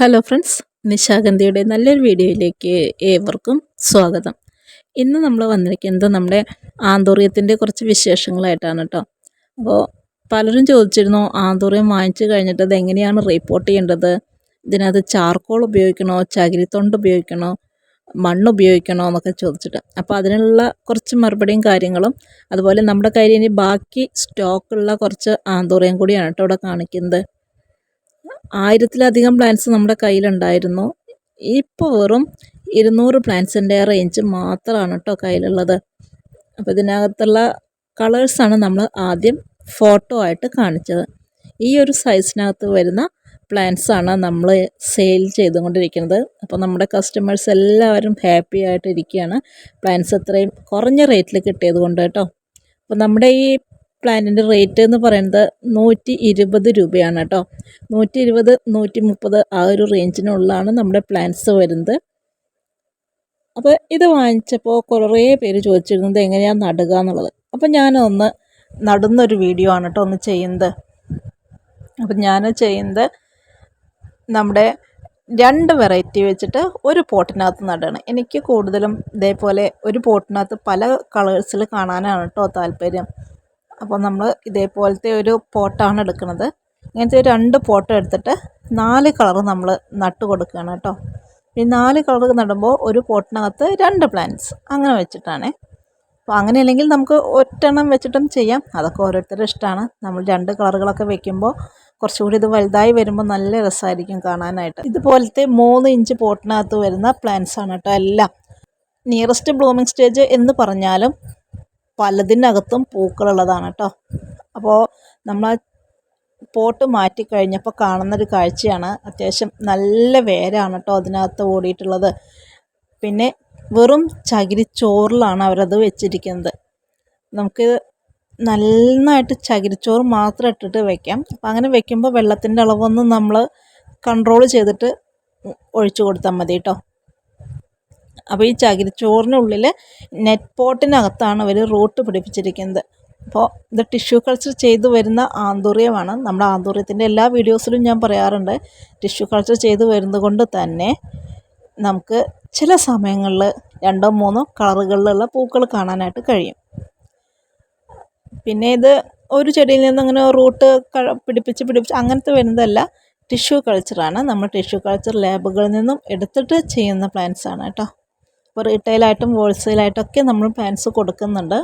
Hello friends നിശാഗന്ധിയുടെ നല്ലൊരു വീഡിയോയിലേക്ക് ഏവർക്കും സ്വാഗതം. ഇന്ന് നമ്മൾ വന്നിരിക്കുന്നത് നമ്മുടെ ആന്തോറിയത്തിന്റെ കുറച്ച് വിശേഷങ്ങളായിട്ടാണ് കേട്ടോ അപ്പോൾ പലരും ചോദിച്ചിരുന്നു ആന്തോറിയം വാങ്ങിച്ചു കഴിഞ്ഞിട്ട് അത് എങ്ങനെയാണ് റിപ്പോർട്ട് ചെയ്യേണ്ടത്? ഇതിനകത്ത് ചാർക്കോൾ ഉപയോഗിക്കണോ ചകിരിത്തൊണ്ട് ഉപയോഗിക്കണോ മണ്ണ് ഉപയോഗിക്കണോ എന്നൊക്കെ ചോദിച്ചിട്ട്. അപ്പോൾ അതിനുള്ള കുറച്ച് മറുപടിയും കാര്യങ്ങളും അതുപോലെ നമ്മുടെ കയ്യിൽ ഇനി ബാക്കി സ്റ്റോക്കുള്ള കുറച്ച് ആന്തോറിയം കൂടിയാണ് കേട്ടോ ഇവിടെ കാണിക്കുന്നത്. ആയിരത്തിലധികം പ്ലാന്റ്സ് നമ്മുടെ കയ്യിലുണ്ടായിരുന്നു. ഇപ്പോൾ വെറും ഇരുന്നൂറ് പ്ലാന്റ്സിന്റെ റേഞ്ച് മാത്രമാണ് കേട്ടോ കയ്യിലുള്ളത്. അപ്പോൾ ഇതിനകത്തുള്ള കളേഴ്സാണ് നമ്മൾ ആദ്യം ഫോട്ടോ ആയിട്ട് കാണിച്ചത്. ഈ ഒരു സൈസിനകത്ത് വരുന്ന പ്ലാന്റ്സാണ് നമ്മൾ സെയിൽ ചെയ്തുകൊണ്ടിരിക്കുന്നത്. അപ്പോൾ നമ്മുടെ കസ്റ്റമേഴ്സ് എല്ലാവരും ഹാപ്പി ആയിട്ടിരിക്കുകയാണ് പ്ലാന്റ്സ് അത്രയും കുറഞ്ഞ റേറ്റിൽ കിട്ടിയത് കൊണ്ട് കേട്ടോ അപ്പോൾ നമ്മുടെ ഈ പ്ലാന്റിന്റെ റേറ്റ് എന്ന് പറയുന്നത് നൂറ്റി ഇരുപത് രൂപയാണ് കേട്ടോ. നൂറ്റി ഇരുപത് നൂറ്റി മുപ്പത് ആ ഒരു റേഞ്ചിനുള്ളതാണ് നമ്മുടെ പ്ലാന്റ്സ് വരുന്നത്. അപ്പോൾ ഇത് വാങ്ങിച്ചപ്പോൾ കുറേ പേര് ചോദിച്ചിരുന്നത് എങ്ങനെയാണ് നടുക എന്നുള്ളത്. അപ്പോൾ ഞാനൊന്ന് നടുന്നൊരു വീഡിയോ ആണ് കേട്ടോ ഒന്ന് ചെയ്യുന്നത്. അപ്പം ഞാൻ ചെയ്യുന്നത് നമ്മുടെ രണ്ട് വെറൈറ്റി വെച്ചിട്ട് ഒരു പോട്ടിനകത്ത് നടണം എനിക്ക് കൂടുതലും ഇതേപോലെ ഒരു പോട്ടിനകത്ത് പല കളേഴ്സിൽ കാണാനാണ് കേട്ടോ താല്പര്യം. അപ്പോൾ നമ്മൾ ഇതേപോലത്തെ ഒരു പോട്ടാണ് എടുക്കുന്നത്. ഇങ്ങനത്തെ രണ്ട് പോട്ട് എടുത്തിട്ട് നാല് കളർ നമ്മൾ നട്ട് കൊടുക്കുകയാണ് കേട്ടോ. ഈ നാല് കളർ നടുമ്പോൾ ഒരു പോട്ടിനകത്ത് രണ്ട് പ്ലാന്റ്സ് അങ്ങനെ വെച്ചിട്ടാണ്. അപ്പോൾ അങ്ങനെയല്ലെങ്കിൽ നമുക്ക് ഒറ്റെണ്ണം വെച്ചിട്ടും ചെയ്യാം. അതൊക്കെ ഓരോരുത്തരുടെ ഇഷ്ടമാണ്. നമ്മൾ രണ്ട് കളറുകളൊക്കെ വെക്കുമ്പോൾ കുറച്ചുകൂടി ഇത് വലുതായി വരുമ്പോൾ നല്ല രസമായിരിക്കും കാണാനായിട്ട്. ഇതുപോലത്തെ മൂന്ന് ഇഞ്ച് പോട്ടിനകത്ത് വരുന്ന പ്ലാന്റ്സ് ആണ് കേട്ടോ എല്ലാം. നിയറസ്റ്റ് ബ്ലൂമിങ് സ്റ്റേജ് എന്ന് പറഞ്ഞാലും പലതിനകത്തും പൂക്കളുള്ളതാണ് കേട്ടോ. അപ്പോൾ നമ്മൾ പോട്ട് മാറ്റി കഴിഞ്ഞപ്പോൾ കാണുന്നൊരു കാഴ്ചയാണ്. അത്യാവശ്യം നല്ല വേരാണ് കേട്ടോ അതിനകത്ത് ഓടിയിട്ടുള്ളത്. പിന്നെ വെറും ചകിരിച്ചോറിലാണ് അവരത് വെച്ചിരിക്കുന്നത്. നമുക്ക് നന്നായിട്ട് ചകിരിച്ചോറ് മാത്രം ഇട്ടിട്ട് വെക്കാം. അപ്പം അങ്ങനെ വെക്കുമ്പോൾ വെള്ളത്തിന്റെ അളവൊന്നും നമ്മൾ കൺട്രോൾ ചെയ്തിട്ട് ഒഴിച്ചു കൊടുത്താൽ മതി കേട്ടോ. അപ്പോൾ ഈ ചകിരിച്ചോറിനുള്ളിൽ നെറ്റ് പോട്ടിനകത്താണ് അവർ റൂട്ട് പിടിപ്പിച്ചിരിക്കുന്നത്. അപ്പോൾ ഇത് ടിഷ്യൂ കൾച്ചർ ചെയ്തു വരുന്ന ആന്തൂറിയമാണ്. നമ്മുടെ ആന്തൂറിയത്തിന്റെ എല്ലാ വീഡിയോസിലും ഞാൻ പറയാറുണ്ട്. ടിഷ്യൂ കൾച്ചർ ചെയ്തു വരുന്നത് കൊണ്ട് തന്നെ നമുക്ക് ചില സമയങ്ങളിൽ രണ്ടോ മൂന്നോ കളറുകളിലുള്ള പൂക്കൾ കാണാനായിട്ട് കഴിയും. പിന്നെ ഇത് ഒരു ചെടിയിൽ നിന്ന് അങ്ങനെ റൂട്ട് പിടിപ്പിച്ച് പിടിപ്പിച്ച് അങ്ങനത്തെ വരുന്നതല്ല. ടിഷ്യൂ കൾച്ചറാണ്. നമ്മൾ ടിഷ്യൂ കൾച്ചർ ലാബുകളിൽ നിന്നും എടുത്തിട്ട് ചെയ്യുന്ന പ്ലാന്റ്സാണ് കേട്ടോ. ഇപ്പോൾ റീറ്റെയിലായിട്ടും ഹോൾസെയിലായിട്ടും ഒക്കെ നമ്മൾ പാൻസ് കൊടുക്കുന്നുണ്ട്.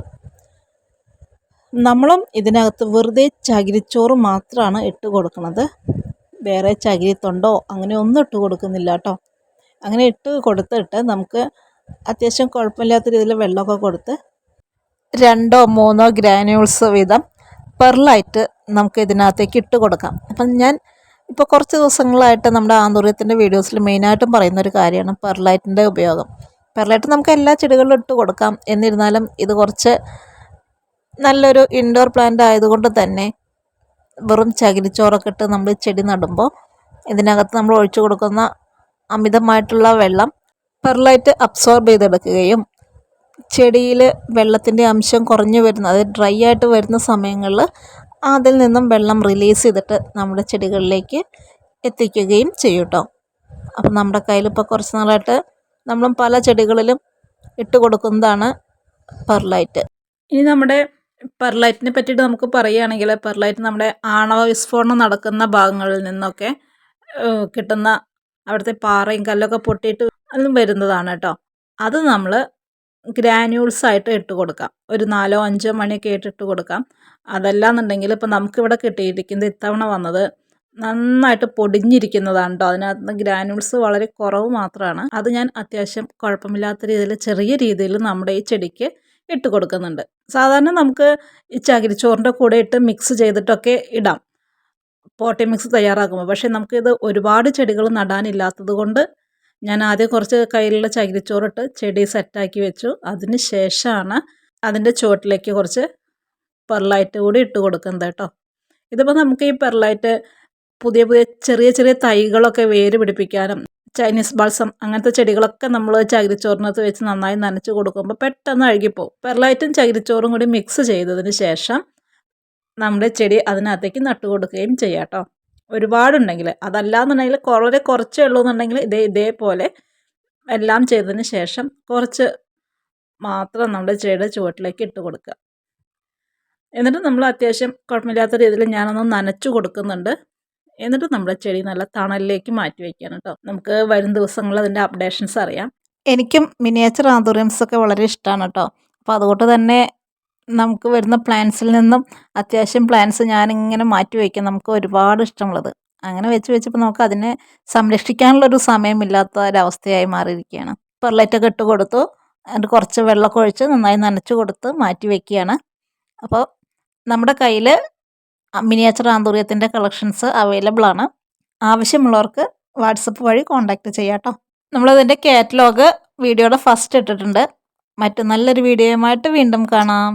നമ്മളും ഇതിനകത്ത് വെറുതെ ചകിരിച്ചോറ് മാത്രമാണ് ഇട്ട് കൊടുക്കുന്നത് വേറെ ചകിരിത്തൊണ്ടോ അങ്ങനെ ഒന്നും ഇട്ട് കൊടുക്കുന്നില്ല കേട്ടോ അങ്ങനെ ഇട്ട് കൊടുത്തിട്ട് നമുക്ക് അത്യാവശ്യം കുഴപ്പമില്ലാത്ത രീതിയിൽ വെള്ളമൊക്കെ കൊടുത്ത് രണ്ടോ മൂന്നോ ഗ്രാനുൾസ് വീതം പെർലായിട്ട് നമുക്ക് ഇതിനകത്തേക്ക് ഇട്ട് കൊടുക്കാം. അപ്പം ഞാൻ ഇപ്പോൾ കുറച്ച് ദിവസങ്ങളായിട്ട് നമ്മുടെ ആന്തൂര്യത്തിന്റെ വീഡിയോസിൽ മെയിനായിട്ടും പറയുന്ന ഒരു കാര്യമാണ് പെർലൈറ്റിന്റെ ഉപയോഗം. പെർലൈറ്റ് നമുക്ക് എല്ലാ ചെടികളിലും ഇട്ട് കൊടുക്കാം. എന്നിരുന്നാലും ഇത് കുറച്ച് നല്ലൊരു ഇൻഡോർ പ്ലാന്റ് ആയതുകൊണ്ട് തന്നെ വെറും ചകിരിച്ചോറൊക്കെ ഇട്ട് നമ്മൾ ചെടി നടുമ്പോൾ ഇതിനകത്ത് നമ്മൾ ഒഴിച്ചു കൊടുക്കുന്ന അമിതമായിട്ടുള്ള വെള്ളം പെർലൈറ്റ് അബ്സോർബ് ചെയ്തെടുക്കുകയും ചെടിയിൽ വെള്ളത്തിന്റെ അംശം കുറഞ്ഞു വരുന്ന അത് ഡ്രൈ ആയിട്ട് വരുന്ന സമയങ്ങളിൽ അതിൽ നിന്നും വെള്ളം റിലീസ് ചെയ്തിട്ട് നമ്മുടെ ചെടികളിലേക്ക് എത്തിക്കുകയും ചെയ്യും കേട്ടോ അപ്പം നമ്മുടെ കയ്യിലിപ്പോൾ കുറച്ച് നാളായിട്ട് നമ്മളും പല ചെടികളിലും ഇട്ട് കൊടുക്കുന്നതാണ് പെർലൈറ്റ്. ഇനി നമ്മുടെ പെർലൈറ്റിനെ പറ്റിയിട്ട് നമുക്ക് പറയുകയാണെങ്കിൽ പെർലൈറ്റ് നമ്മുടെ ആണവ വിസ്ഫോടനം നടക്കുന്ന ഭാഗങ്ങളിൽ നിന്നൊക്കെ കിട്ടുന്ന അവിടുത്തെ പാറയും കല്ലൊക്കെ പൊട്ടിയിട്ട് അതും വരുന്നതാണ് കേട്ടോ. അത് നമ്മൾ ഗ്രാന്യൂൾസ് ആയിട്ട് ഇട്ട് കൊടുക്കാം. ഒരു നാലോ അഞ്ചോ മണിയൊക്കെ ആയിട്ട് ഇട്ട് കൊടുക്കാം. അതല്ലാന്നുണ്ടെങ്കിൽ ഇപ്പോൾ നമുക്കിവിടെ കിട്ടിയിരിക്കുന്നത് ഇത്തവണ വന്നത് നന്നായിട്ട് പൊടിഞ്ഞിരിക്കുന്നതാണ് കേട്ടോ അതിനകത്ത് ഗ്രാനുൾസ് വളരെ കുറവ് മാത്രമാണ് അത് ഞാൻ അത്യാവശ്യം കുഴപ്പമില്ലാത്ത രീതിയിൽ ചെറിയ രീതിയിൽ നമ്മുടെ ഈ ചെടിക്ക് ഇട്ട് കൊടുക്കുന്നുണ്ട്. സാധാരണ നമുക്ക് ഈ ചകിരിച്ചോറിന്റെ കൂടെ ഇട്ട് മിക്സ് ചെയ്തിട്ടൊക്കെ ഇടാം. പോട്ടി മിക്സ് തയ്യാറാക്കുമ്പോൾ. പക്ഷേ നമുക്കിത് ഒരുപാട് ചെടികൾ നടാനില്ലാത്തത് കൊണ്ട് ഞാൻ ആദ്യം കുറച്ച് കയ്യിലുള്ള ചകിരിച്ചോറിട്ട് ചെടി സെറ്റാക്കി വെച്ചു. അതിന് ശേഷമാണ് അതിന്റെ ചുവട്ടിലേക്ക് കുറച്ച് പെർലൈറ്റ് കൂടി ഇട്ട് കൊടുക്കുന്നത് കേട്ടോ ഇതിപ്പോൾ നമുക്ക് ഈ പെർലൈറ്റ് പുതിയ പുതിയ ചെറിയ ചെറിയ തൈകളൊക്കെ വേര് പിടിപ്പിക്കാനും ചൈനീസ് ബാൾസം അങ്ങനത്തെ ചെടികളൊക്കെ നമ്മൾ ചകിരിച്ചോറിനകത്ത് വെച്ച് നന്നായി നനച്ച് കൊടുക്കുമ്പോൾ പെട്ടെന്ന് അഴുകിപ്പോവും. പെർലൈറ്റും ചകിരിച്ചോറും കൂടി മിക്സ് ചെയ്തതിന് ശേഷം നമ്മുടെ ചെടി അതിനകത്തേക്ക് നട്ടു കൊടുക്കുകയും ചെയ്യാം കേട്ടോ ഒരുപാടുണ്ടെങ്കിൽ അതല്ലാന്നുണ്ടെങ്കിൽ വളരെ കുറച്ചേ ഉള്ളൂ എന്നുണ്ടെങ്കിൽ ഇതേ ഇതേപോലെ എല്ലാം ചെയ്തതിന് ശേഷം കുറച്ച് മാത്രം നമ്മുടെ ചെടിയുടെ ചുവട്ടിലേക്ക് ഇട്ട് കൊടുക്കുക. എന്നിട്ട് നമ്മൾ അത്യാവശ്യം കുഴപ്പമില്ലാത്ത രീതിയിൽ ഞാനൊന്ന് നനച്ചു കൊടുക്കുന്നുണ്ട്. എന്നിട്ട് നമ്മുടെ ചെടി നല്ല തണലിലേക്ക് മാറ്റി വയ്ക്കാൻ കേട്ടോ നമുക്ക് വരും ദിവസങ്ങളിൽ അതിന്റെ അപ്ഡേഷൻസ് അറിയാം. എനിക്കും മിനിയേച്ചർ ആന്തോറിയംസ് ഒക്കെ വളരെ ഇഷ്ടമാണ് കേട്ടോ അപ്പോൾ അതുകൊണ്ട് തന്നെ നമുക്ക് വരുന്ന പ്ലാന്റ്സിൽ നിന്നും അത്യാവശ്യം പ്ലാന്റ്സ് ഞാനിങ്ങനെ മാറ്റി വയ്ക്കും നമുക്ക് ഒരുപാട് ഇഷ്ടമുള്ളത്. അങ്ങനെ വെച്ച് വെച്ചപ്പോൾ നമുക്ക് അതിനെ സംരക്ഷിക്കാനുള്ളൊരു സമയമില്ലാത്ത ഒരവസ്ഥയായി മാറിയിരിക്കുകയാണ്. പെർലൈറ്റൊക്കെ ഇട്ട് കൊടുത്തു. എന്നിട്ട് കുറച്ച് വെള്ളമൊക്കെ ഒഴിച്ച് നന്നായി നനച്ച് കൊടുത്ത് മാറ്റി വയ്ക്കുകയാണ് അപ്പോൾ നമ്മുടെ കയ്യിൽ മിനിയേച്ചർ ആന്തൂറിയത്തിന്റെ കളക്ഷൻസ് അവൈലബിൾ ആണ്. ആവശ്യമുള്ളവർക്ക് വാട്സപ്പ് വഴി കോൺടാക്റ്റ് ചെയ്യാം കേട്ടോ. നമ്മളതിന്റെ കാറ്റലോഗ് വീഡിയോയുടെ ഫസ്റ്റ് ഇട്ടിട്ടുണ്ട്. മറ്റു നല്ലൊരു വീഡിയോയുമായിട്ട് വീണ്ടും കാണാം.